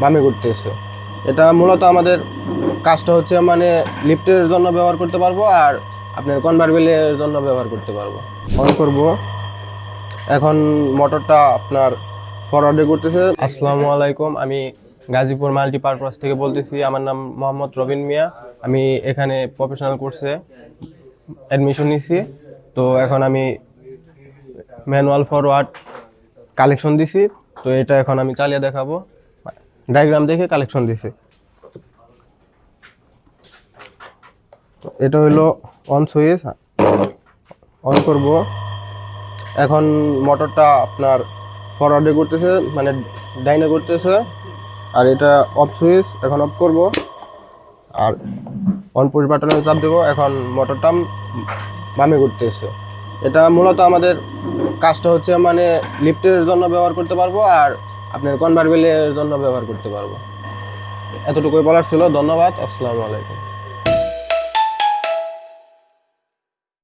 বামে ঘুরতেছে। এটা মূলত আমাদের কাজটা হচ্ছে মানে লিফটের জন্য ব্যবহার করতে পারব আর আপনার কনভার বিলের জন্য ব্যবহার করতে পারব। অন করব। এখন মোটরটা আপনার ফরওয়ার্ডে করতেছে আসসালামু আলাইকুম, আমি গাজীপুর মাল্টিপারপাস থেকে বলতেছি। আমার নাম মোহাম্মদ রবিন মিয়া। আমি এখানে প্রফেশনাল কোর্সে অ্যাডমিশন নিছি। তো এখন আমি ম্যানুয়াল ফরওয়ার্ড কালেকশন দিছি। তো এটা এখন আমি চালিয়ে দেখাবো। ডায়াগ্রাম দেখে কালেকশন তো এটা হলো অন সুইচ অন করব। এখন মোটরটা আপনার ফরওয়ার্ডে করতেছে মানে ডাইনে করতেছে আর এটা অফ সুইচ এখন অফ করব। আর অন পুশ বাটনে চাপ দেবো, এখন মোটরটা বামে ঘুরতেছে। এটা মূলত আমাদের কাজটা হচ্ছে মানে লিফটের জন্য ব্যবহার করতে পারব, আর আপনার কনভারবেলের জন্য ব্যবহার করতে পারব। এতটুকুই বলার ছিল। ধন্যবাদ। আসসালামু আলাইকুম।